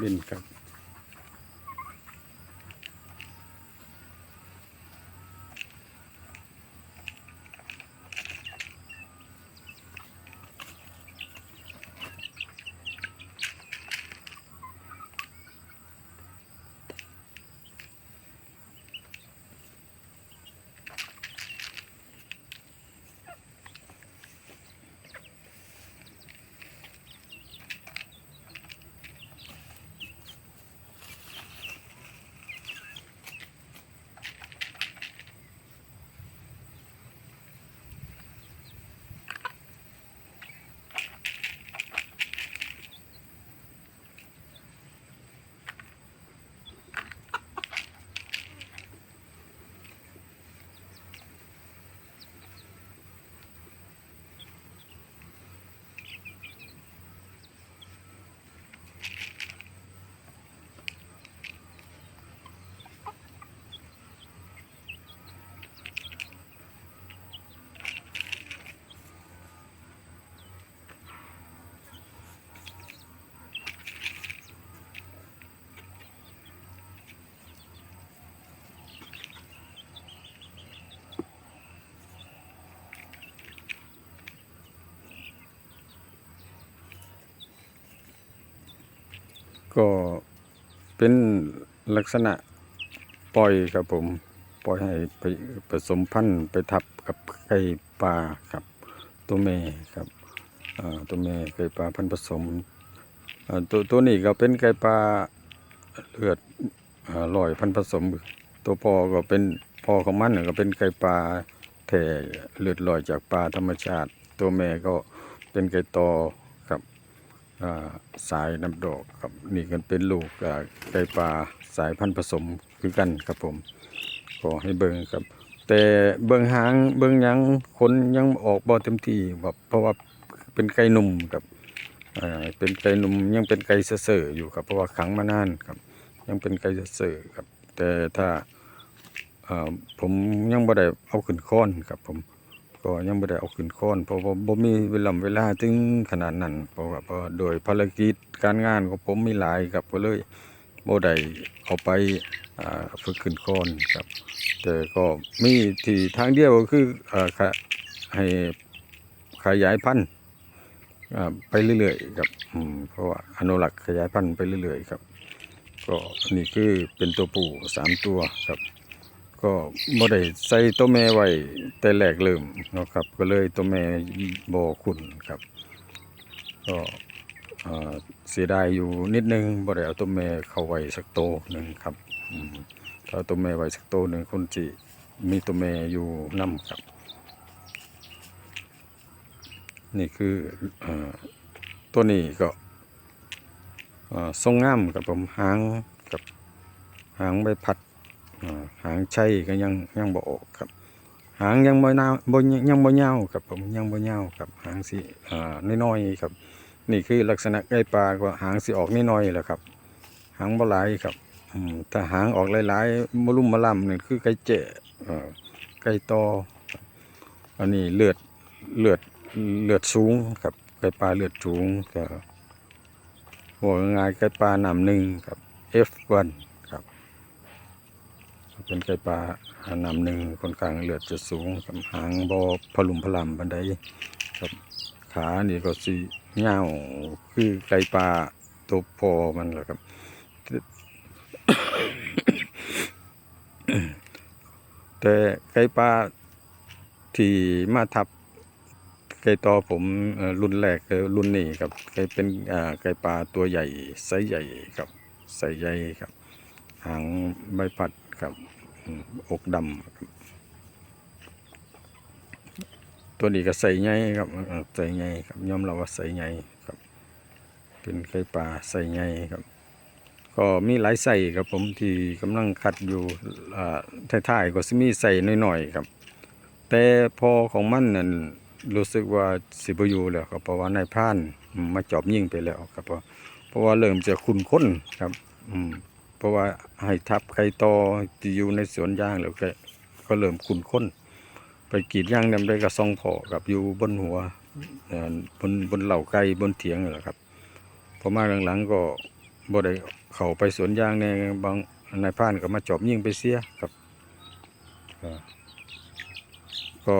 เล่นครับ ก็เป็นลักษณะปล่อยครับผม ปล่อยให้ไปผสมพันธุ์ไปทับกับไก่ปลาครับตัวแม่ครับตัวแม่ไก่ปลาพันธุ์ผสมตัวตัวนี้ก็เป็นไก่ปลาเลือดอ่าลอยพันธุ์ผสม ตัวพ่อก็เป็นพ่อของมันก็เป็นไก่ปลาแถ่เลือดลอยจากปลาธรรมชาติ ตัวแม่ก็เป็นไก่ตอครับอ่า สายน้ำดอกครับนี่กันเป็นลูกไก่ปลาสายพันธุ์ผสมคือกันครับผมขอให้เบิ่งครับ แต่เบิ่งหางเบิ่งยังขนยังออกบ่เต็มที่แบบเพราะว่าเป็นไก่หนุ่มครับเป็นไก่หนุ่มยังเป็นไก่เสื่ออยู่ครับเพราะว่าขังมานานครับ ยังเป็นไก่เสื่อครับ แต่ถ้าอ่าผมยังบ่ได้เอาขึ้นค้อนครับผม ก็ยังไม่ได้เอาขึ้นค้อนเพราะว่าบ่มีเวลาเวลาถึงขนาดนั้นเพราะว่าโดยภารกิจการงานของผมมีหลายครับก็เลยบ่ได้เอาไปฝึกขึ้นค้อนครับแต่ก็มีที่ทางเดียวก็คือให้ขยายพันธุ์ไปเรื่อยๆครับเพราะว่าอนุรักษ์ขยายพันธุ์ไปเรื่อยๆครับก็นี่คือเป็นตัวผู้สามตัวครับ ก็บ่ได้ใส่ตัวแม่ไว้แต่แรกเริ่มเนาะครับ ก็เลยตัวแม่บ่ขุนครับ ก็เสียดายอยู่นิดนึงบ่ได้เอาตัวแม่เข้าไว้สักโตหนึ่งครับถ้าตัวแม่ไว้สักโตหนึ่งคนจิมีตัวแม่อยู่นํครับ นี่คืออตัวนี้ก็ทรงงามครับผมหางกับหางใบพัด หางชัยก็ยังยังบ่ออกครับ หางยังบ่นาวบ่ยังบ่ยาวครับผมยังบ่ยาวครับหางสิอ่าน้อยๆครับ นี่คือลักษณะไก่ปลาก็หางสิออกน้อยๆแหละครับ หางบ่หลายครับถ้าหางออกหลายๆบ่ลุ่มบ่ล่ำนี่คือไก่เจ๋ไก่ตออันนี้เลือดเลือดเลือดสูงครับไก่ปลาเลือดสูงก็หัวง่ายไก่ปลาหนำหนึ่งครับ F1 เป็นไก่ปลาหานำหนึ่งคนกลางเลือดจะสูงกับหางบอพลุมพลัมบันไดครับขานี่ก็สีเงาคือไก่ปลาตัวพอมันแหละครับ แต่ไก่ปลาที่มาทับไก่ต่อผมรุ่นแรกคือรุ่นนี้ครับไก่เป็นไก่ปลาตัวใหญ่ไซส์ใหญ่ครับไซส์ใหญ่ครับหางใบพัดครับ อกดำตัวนี้ก็ใส่ใหญ่ครับใส่ใหญ่ครับยอมเราว่าใส่ใหญ่ครับ เป็นไข่ปลาใส่ใหญ่ครับ ก็มีหลายใส่ครับผมที่กำลังคัดอยู่อ่าท้ายๆก็สิมีใส่น้อยๆครับ แต่พอของมันนั่นรู้สึกว่าสิบอยู่แล้วครับเพราะว่านายพรานมาจอบยิ่งไปแล้วครับเพราะเพราะว่าเริ่มจะคุ้นค้นครับ อืม เพราะว่าให้ทับไข่ตอที่อยู่ในสวนยางแล้วก็ก็เริ่มคุ้นค้น ไปกรีดยางนำได้กระซองพอกับอยู่บนหัวบนบนเหล่าไก่บนเถียงนั่นแหละครับพอมาหลังๆก็บ่ได้เข้าไปสวนยางในบางนายพรานก็มาจอบยิ่งไปเสียครับก็